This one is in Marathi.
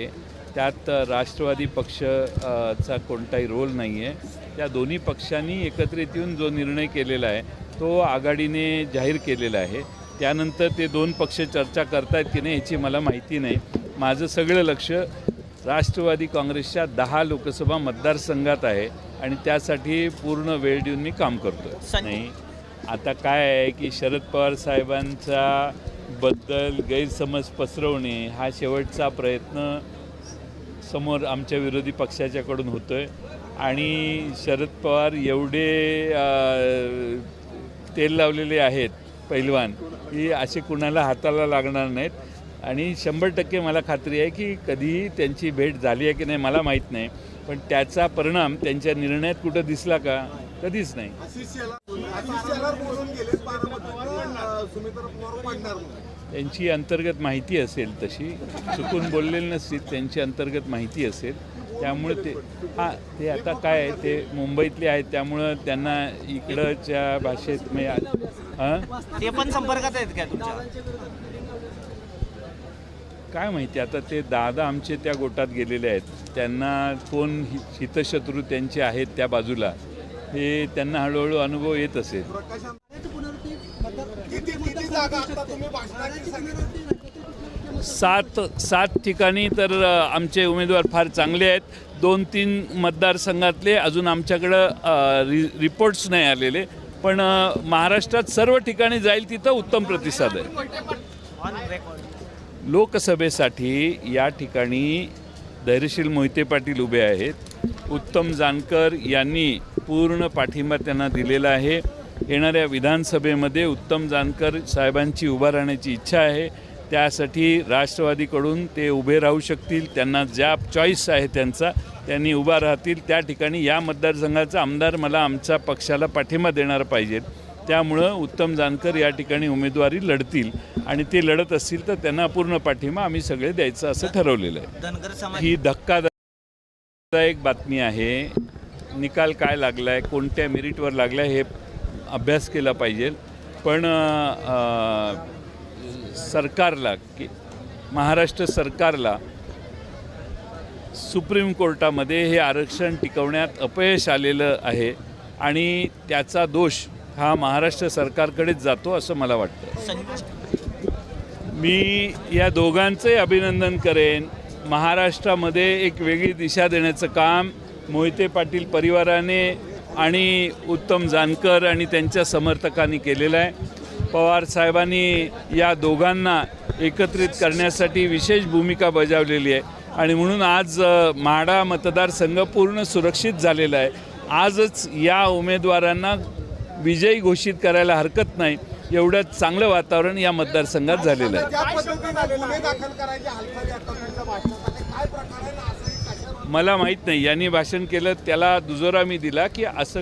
त्यात राष्ट्रवादी पक्ष चा कोणताही रोल नाही आहे त्या दोन्ही पक्षांनी एकत्रित येऊन जो निर्णय केलेला आहे तो आघाडीने जाहीर केलेला आहे. त्यानंतर ते दोन पक्ष चर्चा करतायत की नाही याची मला माहिती नाही. माझं सगळं लक्ष राष्ट्रवादी काँग्रेसच्या दहा लोकसभा मतदारसंघात आहे आणि त्यासाठी पूर्ण वेळ देऊन मी काम करतो नाही आता काय आहे की शरद पवार साहेबांचा बद्दल गैरसमज पसरवणे हा शेवटचा प्रयत्न समोर आमच्या विरोधी पक्षाच्याकडून होतो आहे आणि शरद पवार एवढे तेल लावलेले आहेत पैलवान की असे कुणाला हाताला लागणार नाहीत. आणि शंभर टक्के मला खात्री आहे की कधीही त्यांची भेट झाली आहे की नाही मला माहीत नाही. पण त्याचा परिणाम त्यांच्या निर्णयात कुठं दिसला का? कधीच नाही. सुमित्रा पवार. त्यांची अंतर्गत माहिती असेल तशी. चुकून बोललेली नसतील त्यांची अंतर्गत माहिती असेल. त्यामुळे ते हां ते आता काय आहे? ते मुंबईतले आहेत त्यामुळं त्यांना इकडच्या भाषेत मी हां? ते पण संपर्कात आहेत का तुमच्या? काय माहिती आता ते दादा आमचे त्या गोटात गेलेले आहेत. त्यांना कोण हितशत्रू त्यांचे आहेत त्या बाजूला. हे त्यांना हळूहळू अनुभव येत असेल. सात सात ठिकाणी तर आमचे उमेदवार फार चांगले आहेत. दोन तीन मतदारसंघातले अजून आमच्याकडं रि रिपोर्ट्स नाही आलेले. पण महाराष्ट्रात सर्व ठिकाणी जाईल तिथं उत्तम प्रतिसाद आहे. लोकसभेसाठी या ठिकाणी धैर्यशील मोहिते पाटील उभे आहेत. उत्तम जानकर यांनी पूर्ण पाठिंबा त्यांना दिलेला आहे. येणाऱ्या विधानसभेमध्ये उत्तम जानकर साहेबांची उभा राहण्याची इच्छा आहे. त्यासाठी राष्ट्रवादीकडून ते उभे राहू शकतील. त्यांना ज्या चॉईस आहे त्यांचा त्यांनी उभा राहतील. त्या ठिकाणी या मतदारसंघाचा आमदार मला आमच्या पक्षाला पाठिंबा देणार पाहिजेत. त्यामुळं उत्तम जानकर या ठिकाणी उमेदवारी लढतील. आणि ते लढत असतील तर त्यांना पूर्ण पाठिंबा आम्ही सगळे द्यायचं असं ठरवलेलं आहे. ही धक्कादायक बातमी आहे. निकाल काय लागला आहे कोणत्या मेरिटवर लागला आहे हे अभ्यास केला पाहिजे. पण सरकारला की महाराष्ट्र सरकारला सुप्रीम कोर्टामध्ये हे आरक्षण टिकवण्यात अपयश आलेलं आहे आणि त्याचा दोष हा महाराष्ट्र सरकारकडेच जातो असं मला वाटतं. मी या दोघांचंही अभिनंदन करेन. महाराष्ट्रामध्ये एक वेगळी दिशा देण्याचं काम मोहिते पाटील परिवाराने आणि उत्तम जानकर आणि त्यांच्या समर्थकांनी केलेलं आहे. पवार साहेबांनी या दोघांना एकत्रित करण्यासाठी विशेष भूमिका बजावलेली आहे. आणि म्हणून आज म्हाडा मतदारसंघ पूर्ण सुरक्षित झालेला आहे. आजच या उमेदवारांना विजयी घोषित करायला हरकत नाही. एवढं चांगलं वातावरण या मतदारसंघात झालेलं आहे? मला माहीत नाही. यांनी भाषण केलं त्याला दुजोरा मी दिला की असं